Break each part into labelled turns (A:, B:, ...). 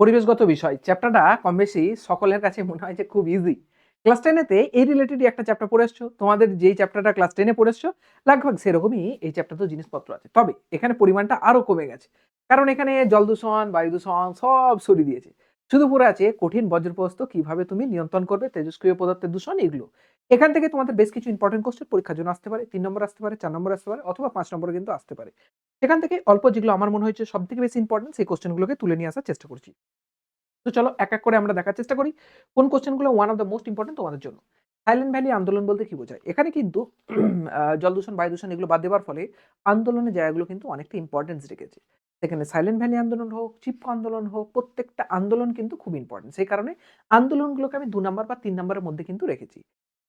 A: পরিবেশগত বিষয়। চ্যাপ্টারটা কম বেশি সকলের কাছে মনে হয় যে খুব ইজি ক্লাস টেনেতে এই রিলেটেডই একটা চ্যাপ্টার পড়ে এসছো। তোমাদের যেই চ্যাপ্টারটা ক্লাস টেনে পড়ে এসছো, লাগভাগ সেরকমই এই চ্যাপ্টার জিনিসপত্র আছে। তবে এখানে পরিমাণটা আরও কমে গেছে। কারণ এখানে জল দূষণ, বায়ু দূষণ সব সরিয়ে দিয়েছে। শুধু পড়ে আছে কঠিন বজ্রপ্রস্ত কীভাবে তুমি নিয়ন্ত্রণ করবে, তেজস্ক্রিয় পদার্থের দূষণ, এগুলো। এখান থেকে তোমাদের বেশ কিছু ইম্পর্টেন্ট কোশ্চেন পরীক্ষার জন্য আসতে পারে। তিন নম্বর আসতে পারে, চার নম্বর আসতে পারে, অথবা পাঁচ নম্বর কিন্তু আসতে পারে। সেখান থেকে অল্প যেগুলো আমার মনে হয়েছে সব থেকে বেশি ইম্পর্টেন্ট সেই কোশ্চেনগুলোকে তুলে নিয়ে আসার চেষ্টা করছি। তো চলো এক এক করে আমরা দেখার চেষ্টা করি, কোন কোশ্চেনগুলো one of the most important তোমাদের জন্য। সাইলেন্ট ভ্যালি আন্দোলন বলতে কি বোঝায়? এখানে কিন্তু জল দূষণ, বায়ু দূষণ এগুলো বাদ দেওয়ার ফলে আন্দোলনের জায়গাগুলো কিন্তু অনেকটা ইম্পর্টেন্স রেখেছে। সেখানে সাইলেন্ট ভ্যালি আন্দোলন হোক চিপকো আন্দোলন হোক, প্রত্যেকটা আন্দোলন কিন্তু খুব ইম্পর্টেন্ট সেই কারণে আন্দোলনগুলোকে আমি দু নম্বর বা তিন নম্বরের মধ্যে কিন্তু রেখেছি।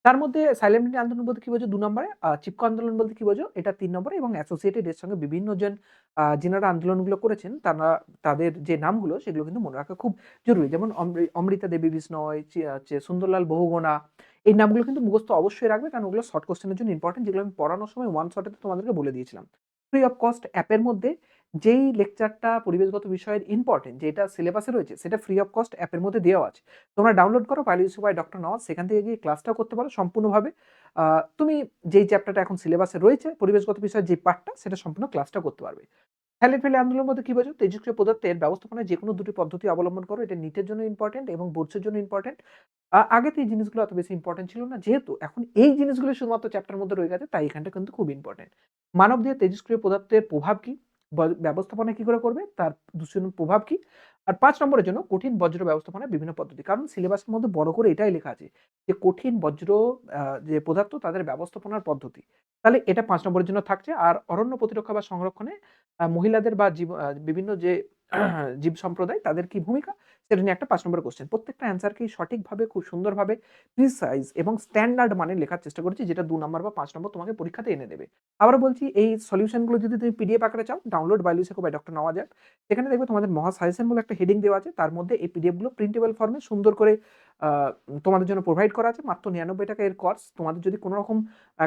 A: তার মধ্যে সাইলেন্ট আন্দোলন বলতে কি বোঝো? দু নম্বরে চিপকো আন্দোলন বলতে কি বোঝো? এটা তিন নম্বরে এবং অ্যাসোসিয়েটেড এর সঙ্গে বিভিন্ন জন যেনারা আন্দোলনগুলো করেছেন, তারা, তাদের যে নামগুলো, সেগুলো কিন্তু মনে রাখা খুব জরুরি। যেমন অমৃ- অমৃতা দেবী বিষ্ণয় সুন্দরলাল বহুগোনা এই নামগুলো কিন্তু মুখস্থ অবশ্যই রাখবে, কারণ ওগুলো শর্ট কোশ্চেনের জন্য ইম্পর্টেন্ট যেগুলো আমি পড়ানোর সময় ওয়ান শর্টে তোমাদেরকে বলে দিয়েছিলাম। ফ্রি অফ কস্ট অ্যাপের মধ্যে যেই লেকচারটা পরিবেশগত বিষয়ের ইম্পর্টেন্ট যেটা সিলেবাসে রয়েছে, সেটা ফ্রি অফ কস্ট অ্যাপের মধ্যে দেওয়া আছে। তোমরা ডাউনলোড করো পাইলিউসি বাই ডক্টর নওয়াজ সেখান থেকে গিয়ে ক্লাসটাও করতে পারো সম্পূর্ণভাবে। তুমি যেই চ্যাপ্টারটা এখন সিলেবাসে রয়েছে, পরিবেশগত বিষয়ের যে পার্টটা সেটা সম্পূর্ণ ক্লাসটা করতে পারবে। ফেলে ফেলে আন্দোলনের মধ্যে কি বোঝো? তেজস্ক্রিয় পদার্থের ব্যবস্থাপনায় যে কোনো দুটি পদ্ধতি অবলম্বন করো। এটা নিটের জন্য ইম্পর্টেন্ট এবং বোর্ডসের জন্য ইম্পর্টেন্ট আগে তো এই জিনিসগুলো অত বেশি ইম্পর্টেন্ট ছিল না। যেহেতু এখন এই জিনিসগুলো শুধুমাত্র চ্যাপ্টার মধ্যে রয়ে গেছে, তাই এখানটা কিন্তু খুব ইম্পর্টেন্ট মানব দেহে তেজস্ক্রিয় পদার্থের প্রভাব কি? ব্যবস্থাপনা কি করে করবে? তার দূষণের প্রভাব কি? আর পাঁচ নম্বরের জন্য কঠিন বজ্র ব্যবস্থাপনার বিভিন্ন পদ্ধতি। কারণ সিলেবাসের মধ্যে বড় করে এটাই লেখা আছে যে, কঠিন বজ্র যে পদার্থ তাদের ব্যবস্থাপনার পদ্ধতি। তাহলে এটা পাঁচ নম্বরের জন্য থাকছে। আর অরণ্য প্রতিরক্ষা বা সংরক্ষণে মহিলাদের বা বিভিন্ন যে জীব সম্প্রদায়, তাদের কি ভূমিকা সেটা নিয়ে একটা পাঁচ নম্বর কোশ্চেন প্রত্যেকটা অ্যান্সারকেই সঠিকভাবে, খুব সুন্দরভাবে প্রিসাইজ এবং স্ট্যান্ডার্ড মানে লেখার চেষ্টা করেছি, যেটা দু নম্বর বা পাঁচ নম্বর তোমাকে পরীক্ষাতে এনে দেবে আবার বলছি, এই সলিউশনগুলো যদি তুমি পিডিএফ আকারে চাও ডাউনলোড বাইলু শেখো বাই ডক্টর নওয়াজ। সেখানে দেখবে তোমাদের মহা সাজেশন বলে একটা হেডিং দেওয়া আছে, তার মধ্যে এই পিডিএফগুলো প্রিন্টেবল ফর্মে সুন্দর করে তোমাদের জন্য প্রোভাইড করা আছে, মাত্র নিরানব্বই টাকা এর কোর্স তোমাদের যদি কোনো রকম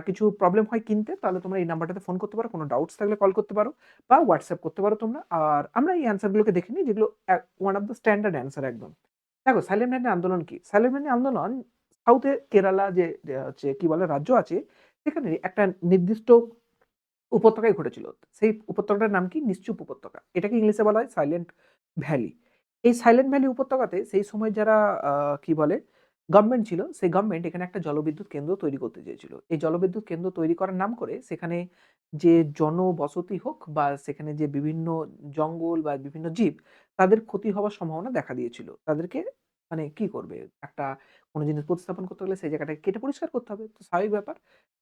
A: কিছু প্রবলেম হয় কিনতে, তাহলে তোমরা এই নাম্বারটাতে ফোন করতে পারো, কোনো ডাউটস থাকলে কল করতে পারো বা হোয়াটসঅ্যাপ করতে পারো তোমরা। আর আমরা এই অ্যান্সারগুলোকে দেখে নিই, যেগুলো one of the standard answer একদম। দেখো সাইলেন্ট আন্দোলন কি? সাইলেন্ট আন্দোলন সাউথে কেরালা যে যে হচ্ছে, কি বলে, রাজ্য আছে, সেখানে একটা নির্দিষ্ট উপত্যকায় ঘটেছিল। সেই উপত্যকাটার নাম কি? নিশ্চুপ উপত্যকা। এটাকে ইংলিশে বলা হয় সাইলেন্ট ভ্যালি এই সাইলেন্ট ভ্যালি উপত্যকাতে সেই সময় যারা কি বলে গভর্নমেন্ট ছিল, সেই গভর্নমেন্ট এখানে একটা জলবিদ্যুৎ কেন্দ্র তৈরি করতে চেয়েছিল। এই জলবিদ্যুৎ কেন্দ্র তৈরি করার নাম করে সেখানে যে জনবসতি হোক বা সেখানে যে বিভিন্ন জঙ্গল বা বিভিন্ন জীব, তাদের ক্ষতি হওয়ার সম্ভাবনা দেখা দিয়েছিল। তাদেরকে মানে কি করবে? একটা কোনো জিনিস প্রতিস্থাপন করতে হলে সেই জায়গাটাকে কেটে পরিষ্কার করতে হবে। তো স্বাভাবিক ব্যাপার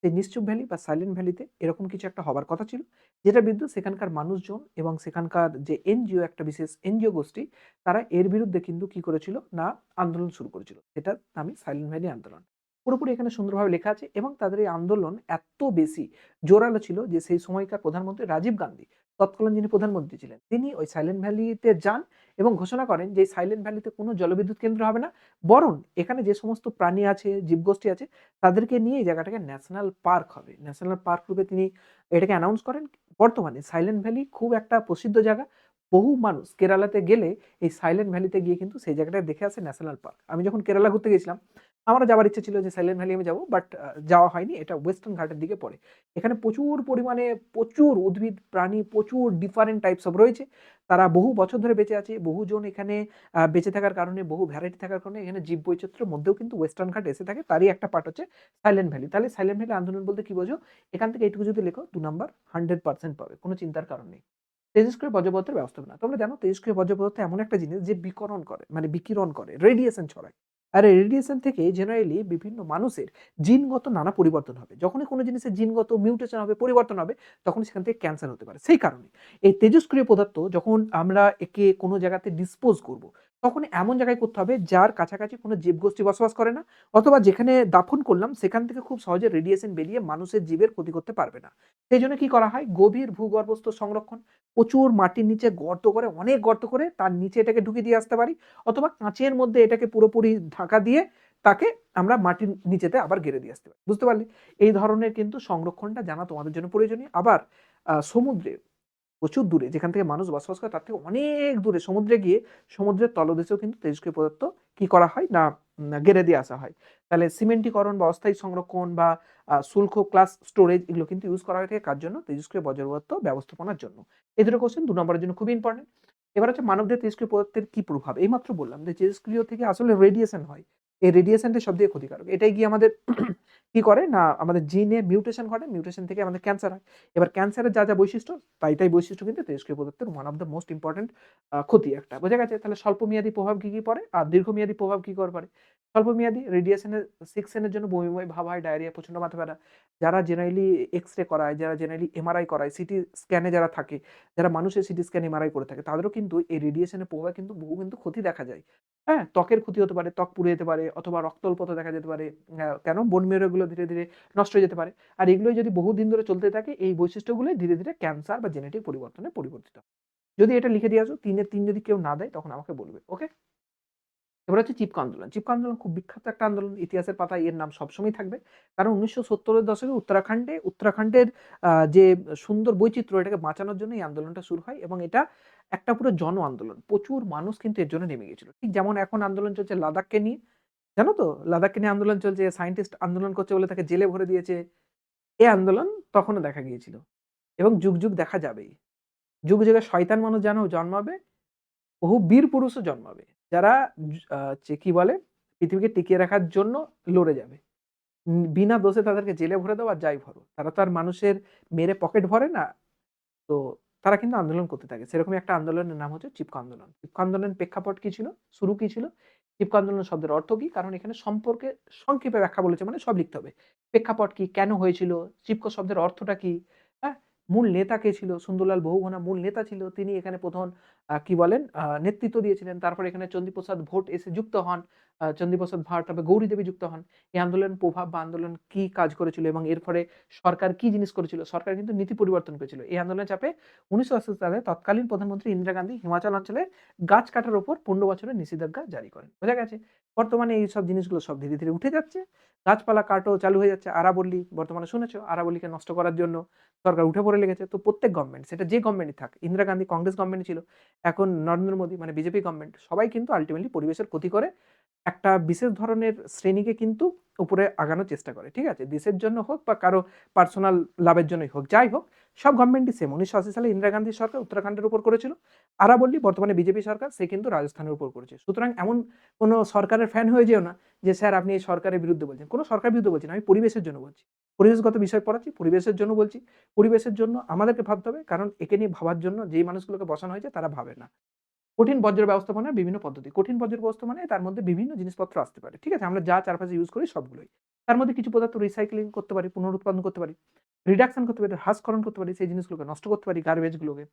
A: সেই নিশ্চুপ ভ্যালি বা সাইলেন্ট ভ্যালিতে এরকম কিছু একটা হবার কথা ছিল। যেটা বিরুদ্ধে সেখানকার মানুষজন এবং সেখানকার যে এনজিও একটা বিশেষ এনজিও গোষ্ঠী, তারা এর বিরুদ্ধে কিন্তু কি করেছিল? না, আন্দোলন শুরু করেছিল। সেটা নামই সাইলেন্ট ভ্যালি আন্দোলন। পুরোপুরি এখানে সুন্দরভাবে লেখা আছে এবং তাদের এই আন্দোলন এত বেশি জোরালো ছিল যে সেই সময়কার প্রধানমন্ত্রী রাজীব গান্ধী তৎকালীন যিনি প্রধানমন্ত্রী ছিলেন, তিনি ওই সাইলেন্ট ভ্যালিতে যান এবং ঘোষণা করেন যে সাইলেন্ট ভ্যালিতে কোনো জলবিদ্যুৎ কেন্দ্র হবে না। বরং এখানে যে সমস্ত প্রাণী আছে, জীবগোষ্ঠী আছে, তাদেরকে নিয়ে এই জায়গাটাকে ন্যাশনাল পার্ক হবে। ন্যাশনাল পার্ক রূপে তিনি এটাকে অ্যানাউন্স করেন। বর্তমানে সাইলেন্ট ভ্যালি খুব একটা প্রসিদ্ধ জায়গা। বহু মানুষ কেরালাতে গেলে এই সাইলেন্ট ভ্যালিতে গিয়ে কিন্তু সেই জায়গাটা দেখে আসে ন্যাশনাল পার্ক আমি যখন কেরালা ঘুরতে গেছিলাম আমারও যাওয়ার ইচ্ছে ছিল যে সাইলেন্ট ভ্যালি আমি যাব বাট যাওয়া হয়নি। এটা ওয়েস্টার্ন ঘাটের দিকে পড়ে। এখানে প্রচুর পরিমাণে প্রচুর উদ্ভিদ, প্রাণী, প্রচুর ডিফারেন্ট টাইপস অফ রয়েছে। তারা বহু বছর ধরে বেঁচে আছে। বহুজন এখানে বেঁচে থাকার কারণে, বহু ভ্যারাইটি থাকার কারণে এখানে জীব বৈচিত্র্যের মধ্যেও কিন্তু ওয়েস্টার্ন ঘাট এসে থাকে। তারই একটা পার্ট হচ্ছে সাইলেন্ট ভ্যালি তাহলে সাইলেন্ট ভ্যালি আন্দোলন বলতে কি বোঝো? এখান থেকে এইটুকু যদি লেখো, দু নাম্বার হান্ড্রেড পার্সেন্ট পাবে। কোনো চিন্তার কারণ নেই। তেজস্ক্রিয় বজ্রপদার্থের ব্যবস্থাপনা তোমরা জানো তেজস্ক্রিয় বজ্রপদার্থ এমন একটা জিনিস যে বিকরণ করে মানে বিকিরণ করে রেডিয়েশন ছড়ায়। আর রেডিয়েশন থেকে জেনারেলি বিভিন্ন মানুষের জিনগত নানা পরিবর্তন হবে। যখনই কোনো জিনিসের জিনগত মিউটেশন হবে, পরিবর্তন হবে তখন সেখান থেকে ক্যান্সার হতে পারে। সেই কারণে এই তেজস্ক্রিয় পদার্থ যখন আমরা একে কোনো জায়গাতে ডিসপোজ করব তখন এমন জায়গায় করতে হবে যার কাছাকাছি কোনো জীবগোষ্ঠী বসবাস করে না, অথবা যেখানে দাফন করলাম সেখান থেকে খুব সহজে রেডিয়েশন বেরিয়ে মানুষের জীবের ক্ষতি করতে পারবে না। সেই জন্য কি করা হয়? গভীর ভূগর্ভস্থ সংরক্ষণ, প্রচুর মাটির নিচে গর্ত করে, অনেক গর্ত করে তার নিচে এটাকে ঢুকিয়ে দিয়ে আসতে পারি, অথবা কাঁচের মধ্যে এটাকে পুরোপুরি ঢাকা দিয়ে তাকে আমরা মাটির নিচেতে আবার গেড়ে দিয়ে আসতে পারি। বুঝতে পারলে? এই ধরনের কিন্তু সংরক্ষণটা জানা তোমাদের জন্য প্রয়োজনীয়। আবার সমুদ্রে প্রচুর দূরে। যেখান থেকে মানুষ বসবাস করে, তার থেকে অনেক দূরে। সমুদ্রে গিয়ে, সমুদ্রের তলদেশেও কিন্তু তেজস্ক্রিয় পদার্থ কি করা হয় না গেড়ে দিয়ে আসা হয়। তাহলে সিমেন্টিকরণ বা অস্থায়ী সংরক্ষণ বা শুল্ক, ক্লাস স্টোরেজ এগুলো কিন্তু ইউজ করা হয়ে থাকে কার জন্য? তেজস্ক্রিয় বজ্র পদার্থ ব্যবস্থাপনার জন্য। এই দুটো কোশ্চেন দু নম্বরের জন্য খুবই ইম্পর্টেন্ট এবার হচ্ছে মানবদের তেজস্ক্রিয় পদার্থের কি প্রভাব? এইমাত্র বললাম যে তেজস্ক্রিয় থেকে আসলে রেডিয়েশন হয়। এই রেডিয়েশনটা সব থেকে ক্ষতিকারক। এটাই গিয়ে আমাদের কি করে? না, আমাদের জিনে মিউটেশন ঘটে মিউটেশন থেকে আমাদের ক্যান্সার হয়। এবার ক্যান্সারের যা যা বৈশিষ্ট্য, তাই তাই বৈশিষ্ট্য কিন্তু তেজস্ক্রিয় পদার্থের one of the most important ক্ষতি একটা। বোঝা গেছে? তাহলে স্বল্পমেয়াদী প্রভাব কী কী পড়ে? আর দীর্ঘমেয়াদী প্রভাব কী করে পড়ে? স্বল্পমেয়াদী রেডিয়েশনের সিক্সেনের জন্য বমিময় ভাব হয় ডায়রিয়া প্রচণ্ড মাথা ব্যথা। যারা জেনারেলি এক্স রে করায়, যারা জেনারেলি এমআরআই করায় সিটি স্ক্যানে যারা থাকে, যারা মানুষের সিটি স্ক্যান এমআরআই করে থাকে, তাদেরও কিন্তু এই রেডিয়েশনের প্রভাবে কিন্তু বহু কিন্তু ক্ষতি দেখা যায়। হ্যাঁ ত্বকের ক্ষতি হতে পারে, ত্বক পুড়ে যেতে পারে অথবা রক্তল্পতা দেখা যেতে পারে। কেন? বোন মেরোগুলো ধীরে ধীরে নষ্ট হয়ে যেতে পারে। আর এগুলোই যদি বহুদিন ধরে চলতে থাকে, এই বৈশিষ্ট্যগুলোই ধীরে ধীরে ক্যান্সার বা জেনেটিক পরিবর্তনে পরিবর্তিত যদি এটা লিখে দিয়ে আসো, তিনের তিন যদি কেউ না দেয়, তখন আমাকে বলবে, ওকে? এবার হচ্ছে চিপকা আন্দোলন। চিপকা আন্দোলন খুব বিখ্যাত একটা আন্দোলন, ইতিহাসের পাতায় এর নাম সবসময় থাকবে। কারণ উনিশশো সত্তরের দশকে উত্তরাখণ্ডে, উত্তরাখণ্ডের যে সুন্দর বৈচিত্র্য, এটাকে বাঁচানোর জন্য এই আন্দোলনটা শুরু হয় এবং এটা একটা পুরো জন আন্দোলন। প্রচুর মানুষ কিন্তু এর জন্য নেমে গেছিল। ঠিক যেমন এখন আন্দোলন চলছে লাদাখকে নিয়ে। জানো তো? লাদাখকে নিয়ে আন্দোলন চলছে, সায়েন্টিস্ট আন্দোলন করছে বলে তাকে জেলে ভরে দিয়েছে। এ আন্দোলন তখনও দেখা গিয়েছিল। এবং যুগ যুগ দেখা যাবেই। যুগ যুগে শয়তান মানুষ জানো জন্মাবে, বহু বীর পুরুষও জন্মাবে, যারা কি বলে, পৃথিবীকে টিকিয়ে রাখার জন্য লড়ে যাবে। বিনা দোষে তাদেরকে জেলে ভরে দেওয়া যাই ভরো। তারা তো আর মানুষের মেরে পকেট ভরে না। তো তারা কিন্তু আন্দোলন করতে থাকে। সেরকমই একটা আন্দোলনের নাম হচ্ছে চিপকা আন্দোলন। চিপকা আন্দোলনের প্রেক্ষাপট কি ছিল? শুরু কি ছিল? চিপকা আন্দোলন শব্দের অর্থ কি? কারণ এখানে সম্পর্কে সংক্ষেপে ব্যাখ্যা বলেছে মানে সব লিখতে হবে। প্রেক্ষাপট কি? কেন হয়েছিল? চিপকো শব্দের অর্থটা কি? হ্যাঁ? মূল নেতা কে ছিল? সুন্দরলাল বহুগুণা মূল নেতা ছিল। তিনি এখানে প্রথম কি বলেন? নেতৃত্ব দিয়েছিলেন। তারপর এখানে চন্দ্রপ্রসাদ ভোট এসে যুক্ত হন। আহ, চন্দ্রপ্রসাদ ভাট তারপরে গৌরী দেবী যুক্ত হন। এই আন্দোলন প্রভাব বা আন্দোলন কি কাজ করেছিল এবং এর ফলে সরকার কি জিনিস করেছিল? সরকার কিন্তু নীতি পরিবর্তন করেছিল। এই আন্দোলনের চাপে উনিশশো আশি সালে তৎকালীন প্রধানমন্ত্রী ইন্দিরা গান্ধী হিমাচল অঞ্চলে গাছ কাটার উপর পনেরো বছরের নিষেধাজ্ঞা জারি করেন। বোঝা গেছে? বর্তমানে এই সব জিনিসগুলো সব ধীরে ধীরে উঠে যাচ্ছে। গাছপালা কাটো চালু হয়ে যাচ্ছে আরাবল্লী, বর্তমানে শুনেছো আরাবল্লীকে নষ্ট করার জন্য সরকার উঠে পড়ে লেগেছে। তো প্রত্যেক গভর্নমেন্ট সেটা যে গভর্নমেন্টই থাক, ইন্দিরা গান্ধী কংগ্রেস গভর্নমেন্ট ছিল, এখন নরেন্দ্র মোদী মানে বিজেপি গভর্নমেন্ট সবাই কিন্তু আলটিমেটলি পরিবেশের ক্ষতি করে। একটা বিশেষ ধরনের শ্রেণীকে কিন্তু উপরে আগানোর চেষ্টা করে, ঠিক আছে? দেশের জন্য হোক বা কারও পার্সোনাল লাভের জন্যই হোক, যাই হোক, সব গভর্নমেন্টই সেম উনিশশো আশি সালে ইন্দিরা গান্ধী সরকার উত্তরাখণ্ডের উপর করেছিল। আরাবল্লী বর্তমানে বিজেপি সরকার, সে কিন্তু রাজস্থানের উপর করেছে। সুতরাং এমন কোনো সরকারের ফ্যান হয়ে যেও না যে, স্যার, আপনি এই সরকারের বিরুদ্ধে বলছেন। কোনো সরকার বিরুদ্ধে বলছেন আমি পরিবেশের জন্য বলছি। পরিবেশগত বিষয় পড়াচ্ছি, পরিবেশের জন্য বলছি। পরিবেশের জন্য আমাদেরকে ভাবতে হবে, কারণ একে নিয়ে ভাবার জন্য যেই মানুষগুলোকে বসানো হয়েছে, তারা ভাবে না। কঠিন বজ্র ব্যবস্থাপনার বিভিন্ন পদ্ধতি। কঠিন বজ্র ব্যবস্থাপনায় তার মধ্যে বিভিন্ন জিনিসপত্র আসতে পারে। ঠিক আছে? আমরা যা চারপাশে ইউজ করি সবগুলোই। তার মধ্যে কিছু পদার্থ রিসাইক্লিং করতে পারি, পুনরুৎপাদন করতে পারি রিডাকশন করতে পারি, হ্রাসকরণ করতে পারি, সেই জিনিসগুলোকে নষ্ট করতে পারি গার্বেজগুলোকে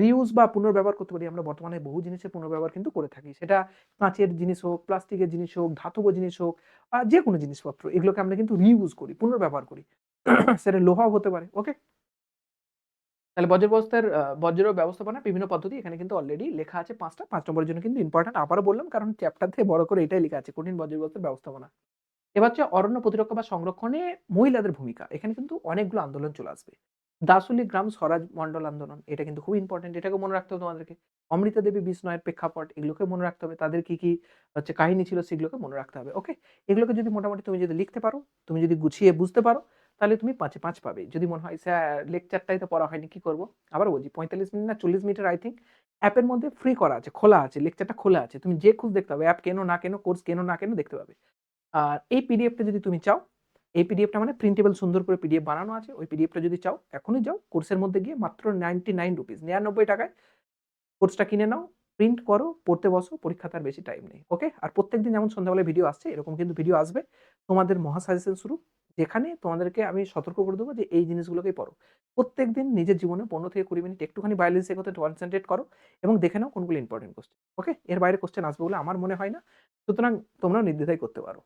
A: রিউজ বা পুনর্ব্যবহার করতে পারি আমরা বর্তমানে বহু জিনিসের পুনর্ব্যবহার কিন্তু করে থাকি। সেটা কাঁচের জিনিস হোক, প্লাস্টিকের জিনিস হোক, ধাতব জিনিস হোক যে কোনো জিনিসপত্র, এগুলোকে আমরা কিন্তু রিউজ করি, পুনর্ব্যবহার করি। সেটা লোহাও হতে পারে ওকে তাহলে বজ্র ব্যবস্থার বজ্র ব্যবস্থাপনা বিভিন্ন পদ্ধতি এখানে কিন্তু অলরেডি লেখা আছে পাঁচটা। পাঁচ নম্বরের জন্য কিন্তু ইম্পর্টেন্ট আবারও বললাম, কারণ চ্যাপ্টার থেকে বড় করে এটাই লেখা আছে, কঠিন বজ্র ব্যবস্থার ব্যবস্থাপনা। এবার হচ্ছে অরণ্য প্রতিরক্ষা বা সংরক্ষণে মহিলাদের ভূমিকা। এখানে কিন্তু অনেকগুলো আন্দোলন চলে আসবে। দাসুলি গ্রাম স্বরাজ মন্ডল আন্দোলন, এটা কিন্তু খুব ইম্পর্টেন্ট এটাকে মনে রাখতে হবে তোমাদেরকে। অমৃতা দেবী বিষ্ণয়ের প্রেক্ষাপট এগুলোকে মনে রাখতে হবে। তাদের কি কি হচ্ছে কাহিনী ছিল সেগুলোকে মনে রাখতে হবে ওকে এগুলোকে যদি মোটামুটি তুমি যদি লিখতে পারো, তুমি যদি গুছিয়ে বুঝতে পারো তাহলে তুমি পাঁচে পাঁচ পাবে। যদি মনে হয়, স্যার লেকচারটাই তো পড়া হয়নি, কি করব? আবার বলছি, পঁয়তাল্লিশ মিনিট না চল্লিশ মিনিটের আই থিঙ্ক অ্যাপের মধ্যে ফ্রি করা আছে, খোলা আছে লেকচারটা খোলা আছে। তুমি যে খুঁজ দেখতে পাবে অ্যাপ কেন না কেন কোর্স কেন না কেন দেখতে পাবে। আর এই পিডিএফটা যদি তুমি চাও, এই পিডিএফটা মানে প্রিন্টেবল সুন্দর করে পিডিএফ বানানো আছে, ওই পিডিএফটা যদি চাও, এখনই যাও কোর্সের মধ্যে গিয়ে মাত্র নাইনটি নাইন রুপিস নিরানব্বই টাকায় কোর্সটা কিনে নাও প্রিন্ট করো, পড়তে বসো, পরীক্ষা তার বেশি টাইম নেই ওকে আর প্রত্যেকদিন যেমন সন্ধ্যাবেলায় ভিডিও আসছে, এরকম কিন্তু ভিডিও আসবে। তোমাদের মহা সাজেশন শুরু। যেখানে তোমাদেরকে আমি সতর্ক করে দেবো যে এই জিনিসগুলোকেই পড়ো। প্রত্যেক দিন নিজের জীবনে পনেরো থেকে কুড়ি মিনিট একটুখানি বায়োলজি কথা কনসেন্ট্রেট করো এবং দেখে নাও কোনগুলো ইম্পর্টেন্ট কোশ্চেন ওকে এর বাইরে কোশ্চেন আসবে বলে আমার মনে হয় না। সুতরাং তোমরাও নির্দ্বিধায় করতে পারো।